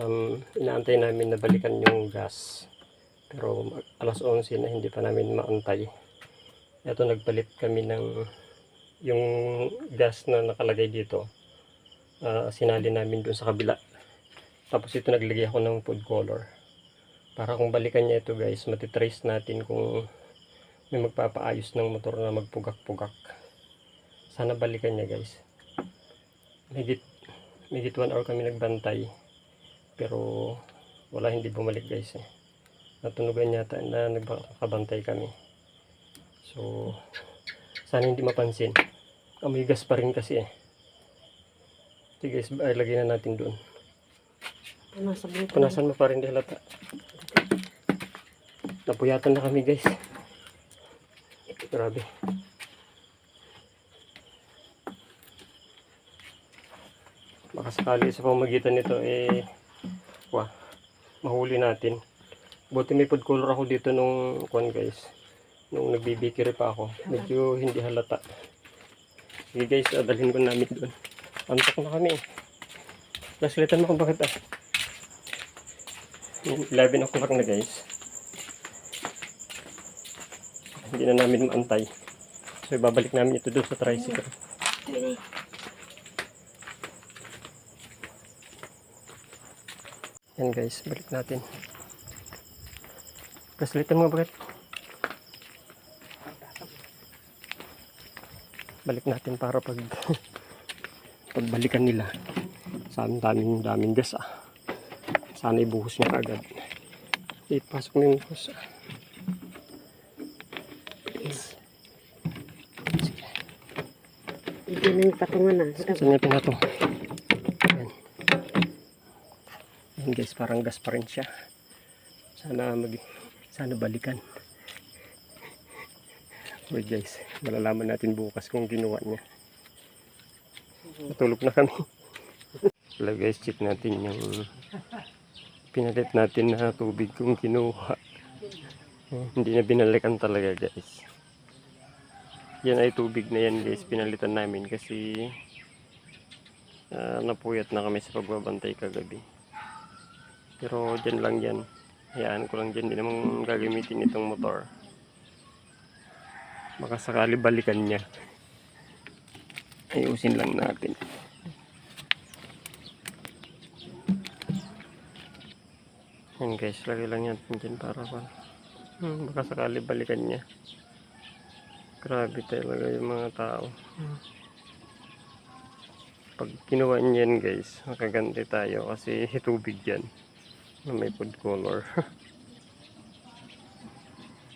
um, inaantay namin na balikan yung gas. Pero alas 11 na hindi pa namin maantay. Ito nagpalit kami ng yung gas na nakalagay dito. ah, sinali namin dun sa kabila. Tapos ito naglagay ako ng food color. Para kung balikan niya ito guys, matitrace natin kung may magpapaayos ng motor na magpugak-pugak. Sana balikan niya guys. Higit, higit 1 hour kami nagbantay. Pero wala hindi bumalik guys eh. Natunugan yata na nagkabantay kami. So, sana hindi mapansin. Amoy gas pa rin kasi eh. Sige guys, ay, lagay na natin doon. Punasan mo pa rin di halata. Napuyatan na kami guys. Grabe. Baka sakali sa pamagitan nito eh wah, mahuli natin. Buti may food color ako dito nung kwan guys. Nung nagbibikiri pa ako. Medyo hindi halata. Sige guys, adalhin ko namin doon. Antok na kami. Nasilitan mo kung bakit ah. 11 o'clock na guys. Hindi na namin maantay. So ibabalik namin ito doon sa tricycle. Yan guys, balik natin. Kasalitan mo bakit? Balik natin para pag pagbalikan nila. Sa amin daming daming gas ah. Sana ibuhos niya agad. Ipasok na yung buhos. ah. Hindi na yung patungan na. Saan niya pinatong? Yan. Yan guys, parang gas pa rin siya. Sana mag sana balikan. Wait guys, malalaman natin bukas kung ginawa niya. Matulog na kami. Wala guys, check natin yung pinalit natin na tubig kung kinuha. Eh, Hindi na binalikan talaga guys. Yan ay tubig na yan guys, pinalitan namin kasi ah, napuyat na kami sa pagbabantay kagabi. Pero dyan lang yan. Hayaan ko lang dyan, hindi naman gagamitin itong motor. Baka balikan niya. Ayusin lang natin. Yan guys, lagay lang yan dyan para pa. Hmm, baka balikan niya. Grabe talaga yung mga tao. Pag kinuha niyan guys, makaganti tayo kasi tubig yan na may food color.